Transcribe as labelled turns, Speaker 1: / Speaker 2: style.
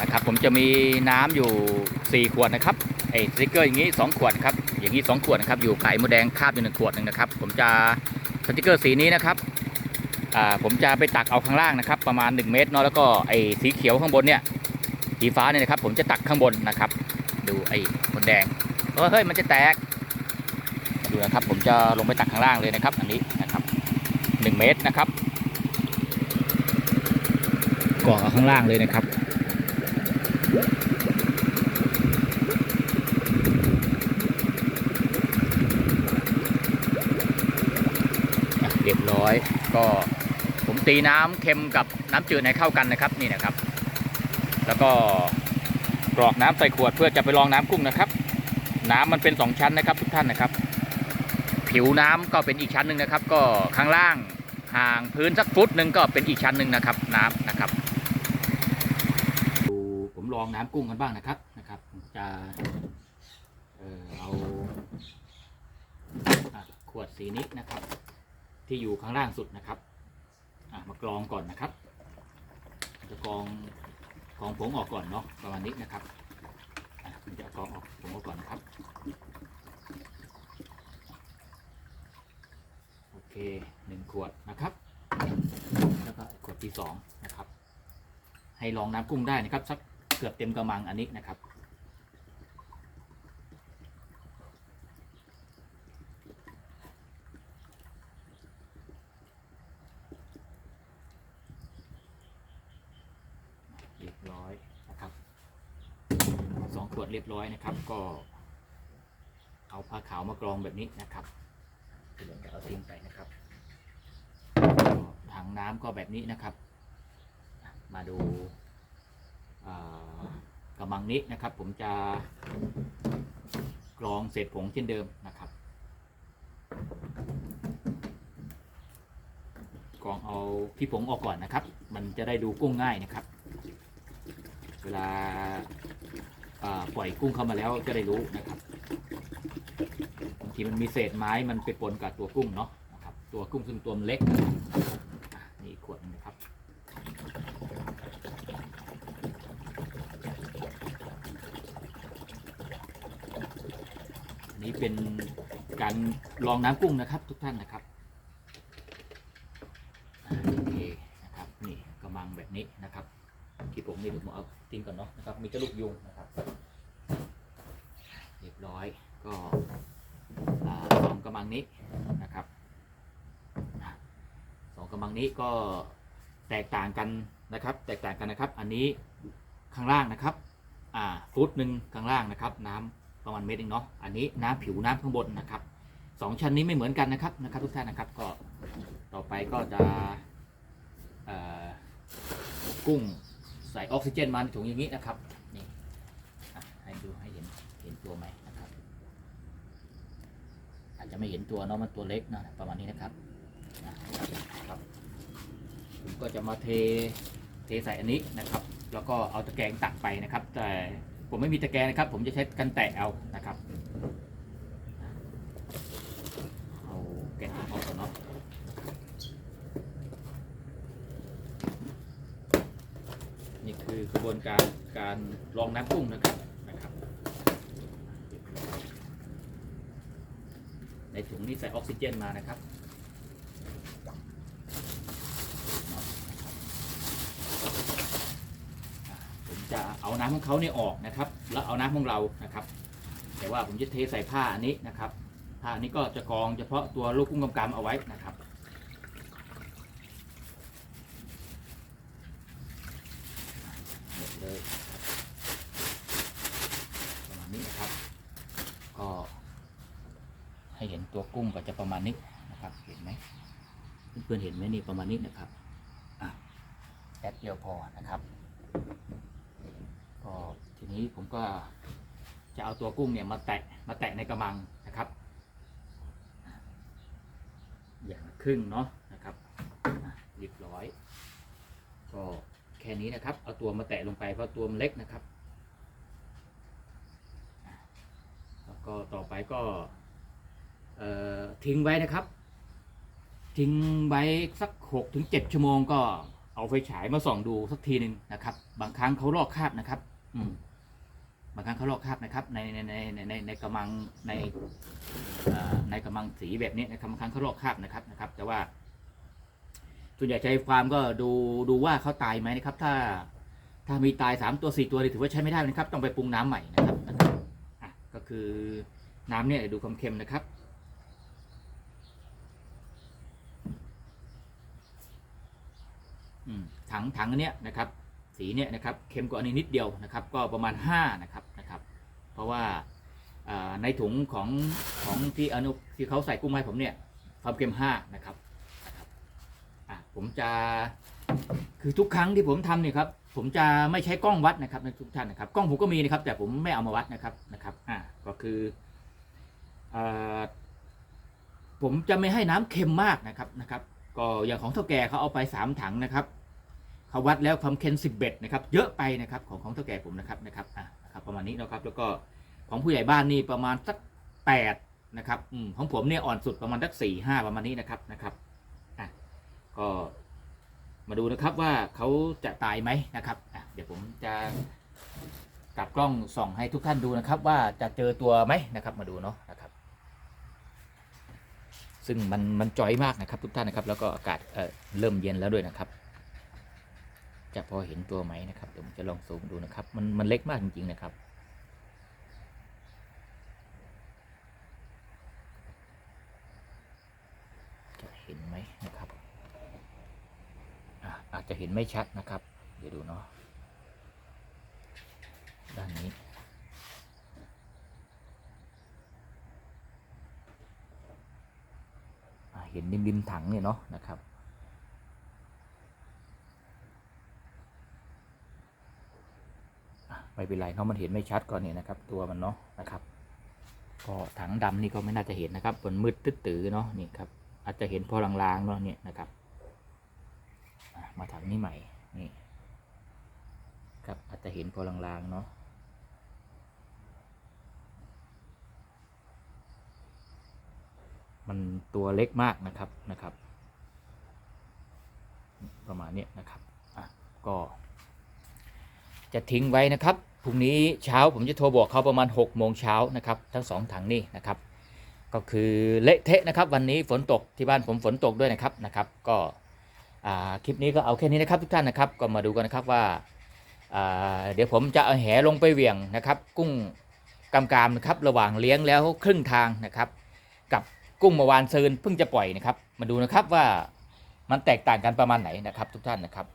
Speaker 1: นะครับ ผมจะมีน้ำอยู่ 4 ขวดนะครับไอ้สติกเกอร์อย่างนี้ 2 ขวดครับอย่างนี้ 2 ขวดนะครับอยู่ไก่มดแดงคาบอยู่หนึ่งขวดหนึ่งนะครับ ผมจะสติกเกอร์สีนี้นะครับอ่าผมจะไปตักเอาข้างล่างนะครับ ประมาณ 1 เมตรเนาะแล้วก็ไอ้สีเขียวข้างบนเนี่ยสีฟ้าเนี่ยนะครับ ผมจะตักข้างบนนะครับ ดูไอ้มดแดงเฮ้ยเฮ้ยมันจะแตกดูนะครับ ผมจะลงไปตักข้างล่างเลยนะครับ อันนี้นะครับ 1 เมตรนะครับกรอข้างล่างเลยนะครับ เรียบร้อยก็ผมตีน้ำเค็มกับน้ำจืดให้เข้ากันนะครับนี่นะครับ แล้วก็กรอกน้ำใส่ขวดเพื่อจะไปรองน้ำกุ้งนะครับ น้ำมันเป็นสองชั้นนะครับ ทุกท่านนะครับ ผิวน้ำก็เป็นอีกชั้นหนึ่งนะครับ ก็ข้างล่างห่างพื้นสักฟุตหนึ่งก็เป็นอีกชั้นหนึ่งนะครับน้ำนะครับ ลองน้ำกุ้งกันบ้างนะครับนะครับ จะเอ่อเอาอขวดสีนี้นะครับ ที่อยู่ข้างล่างสุดนะครับอะมากรองก่อนนะครับ จะกรองกรองผงออกก่อนเนาะประมาณนี้นะครับจะกรองออกผงออกก่อนนะครับโอเคหนึ่งขวดนะครับ แล้วก็ขวดที่สองนะครับ ให้ลองน้ำกุ้งได้นะครับสัก เกือบเต็มกระมังอันนี้นะครับ เรียบร้อยนะครับสองขวดเรียบร้อยนะครับ ก็ เอาผ้าขาวมากรองแบบนี้นะครับเดี๋ยวเอาทิ้งไปนะครับถังน้ำก็แบบนี้นะครับ มาดู ระมังนี้นะครับ ผมจะกรองเศษผงเช่นเดิมนะครับกรองเอาขี้ผงออกก่อนนะครับ มันจะได้ดูกุ้งง่ายนะครับ เวลาปล่อยกุ้งเข้ามาแล้วจะได้รู้นะครับบางทีมันมีเศษไม้มันไปปนกับตัวกุ้งเนาะนะครับ ตัวกุ้งซึ่งตัวมันเล็กนะครับอะนี่อีกขวดหนึงนะครับ อั นี้เป็นการลองน้ำกุ้งนะครับ ทุกท่านนะครับโอเคนะครับนี่กระมังแบบนี้นะครับ ที่ผมนี่ผมเอาทิ้งก่อนเนาะนะครับ มีกระลูกยุงนะครับ เรียบร้อยก็สองกระมังนี้นะครับสองกระมังนี้ก็แตกต่างกันนะครับ แตกต่างกันนะครับ อันนี้ข้างล่างนะครับ อ่าฟุตหนึ่งข้างล่างนะครับ น้ำ ประมาณเมตรเองเนาะอันนี้น้ำผิวน้ำข้างบนนะครับสองชั้นนี้ไม่เหมือนกันนะครับนะครับ ทุกท่านนะครับก็ต่อไปก็จะกุ้งใส่ออกซิเจนมาในถุงอย่างนี้นะครับนี่ให้ดูให้เห็นเห็นตัวไหมนะครับ อาจจะไม่เห็นตัวเนาะมันตัวเล็กนะประมาณนี้นะครับนะครับผมก็จะมาเทเทใส่อันนี้นะครับ แล้วก็เอาตะแกรงตักไปนะครับ แต่ ผมไม่มีตะแกรงนะครับ ผมจะใช้กันแตะเอานะครับเอาแกะออกก่อนเนาะนี่คือกระบวนการการลองน้ำกุ้งนะครับนะครับ ในถุงนี้ใส่ออกซิเจนมานะครับ ผม จะเอาน้ำของเขาเนี่ยออกนะครับ แล้วเอาน้ำของเรานะครับ แต่ว่าผมจะเทใส่ผ้าอันนี้นะครับผ้าอันนี้ก็จะกรองเฉพาะตัวลูกกุ้งกำกำเอาไว้นะครับหมดเลยประมาณนี้นะครับ ก็ให้เห็นตัวกุ้งก็จะประมาณนี้นะครับ เห็นไหมเพื่อนๆเห็นไหมนี่ประมาณนี้นะครับอะแป๊บเดียวพอนะครับ นี้ผมก็จะเอาตัวกุ้งเนี่ยมาแตะมาแตะในกระมังนะครับ อย่างครึ่งเนาะนะครับเรียบร้อย ก็แค่นี้นะครับ เอาตัวมาแตะลงไปเพราะตัวมันเล็กนะครับ แล้วก็ต่อไปก็ทิ้งไว้นะครับ ทิ้งไว้สักหกถึงเจ็ดชั่วโมงก็เอาไฟฉายมาส่องดูสักทีหนึ่งนะครับ บางครั้งเขาลอกคาบนะครับ อืม บางครั้งเขาลอกคราบนะครับในในในในในในกระมังในในกระมังสีแบบนี้นะครับบางครั้งเขาลอกคราบนะครับนะครับ แต่ว่าส่วนใหญ่ใจความก็ดูดูว่าเขาตายไหมนะครับ ถ้าถ้ามีตายสามตัวสี่ตัวนี่ถือว่าใช้ไม่ได้นะครับ ต้องไปปรุงน้ำใหม่นะครับอะก็คือน้ำเนี่ยดูความเค็มนะครับถังถังอันเนี้ยนะครับ สีเนี่ยนะครับเค็มกว่าอันนี้นิดเดียวนะครับ ก็ประมาณ5นะครับนะครับ เพราะว่าในถุงของของที่อนุที่เขาใส่กุ้งมาให้ผมเนี่ยความเค็ม5นะครับนะครับอะผมจะคือทุกครั้งที่ผมทำเนี่ยครับผมจะไม่ใช้กล้องวัดนะครับในทุกท่านนะครับ กล้องผมก็มีนะครับ แต่ผมไม่เอามาวัดนะครับนะครับอ่าก็คืออผมจะไม่ให้น้ำเค็มมากนะครับนะครับ ก็อย่างของเท่าแก่เขาเอาไปสามถังนะครับ เขาวัดแล้วความเค็มสิบเบ็ดนะครับเยอะไปนะครับของของเท่าแก่ผมนะครับนะครับอะครับประมาณนี้นะครับแล้วก็ของผู้ใหญ่บ้านนี่ประมาณสักแปดนะครับอืมของผมเนี่ยอ่อนสุดประมาณสักสี่ห้าประมาณนี้นะครับนะครับอะก็มาดูนะครับว่าเขาจะตายไหมนะครับอะเดี๋ยวผมจะกลับกล้องส่องให้ทุกท่านดูนะครับ ว่าจะเจอตัวไหมนะครับมาดูเนาะนะครับ ซึ่งมันมันจอยมากนะครับทุกท่านนะครับ แล้วก็อากาศเอ่อเริ่มเย็นแล้วด้วยนะครับ จะพอเห็นตัวไหมนะครับเดี๋ยวผมจะลองซูมดูนะครับ มันมันเล็กมากจริง ๆ นะครับ จะเห็นไหมนะครับอะอาจจะเห็นไม่ชัดนะครับ เดี๋ยวดูเนาะด้านนี้เห็นริมริมถังเนี่ยเนาะนะครับอะ ไม่เป็นไรเนาะมันเห็นไม่ชัดก่อนเนี่ยนะครับ ตัวมันเนาะนะครับ ก็ถังดำนี่ก็ไม่น่าจะเห็นนะครับมันมืดตึ๊ดตื้อเนาะนี่ครับอาจจะเห็นพอลางๆเนาะเนี่ยนะครับมาถังนี้ใหม่นี่ครับอาจจะเห็นพอลางๆเนาะมันตัวเล็กมากนะครับนะครับ ประมาณนี้นะครับอะก็ จะทิ้งไว้นะครับพรุ่งนี้เช้าผมจะโทรบอกเขาประมาณ6กโมงเช้านะครับทั้งสองถังนี่นะครับ ก็คือเละเทะนะครับ วันนี้ฝนตกที่บ้านผมฝนตกด้วยนะครับนะครับ ก็คลิปนี้ก็เอาแค่นี้นะครับทุกท่านนะครับ ก็มาดูกันนะครับว่าอ่าเดี๋ยวผมจะเอาแหลงไปเหวี่ยงนะครับ กุ้งกำกามนะครับระหว่างเลี้ยงแล้วครึ่งทางนะครับ กับกุ้งเมื่อวานซืนเพิ่งจะปล่อยนะครับ มาดูนะครับว่ามันแตกต่างกันประมาณไหนนะครับ ทุกท่านนะครับ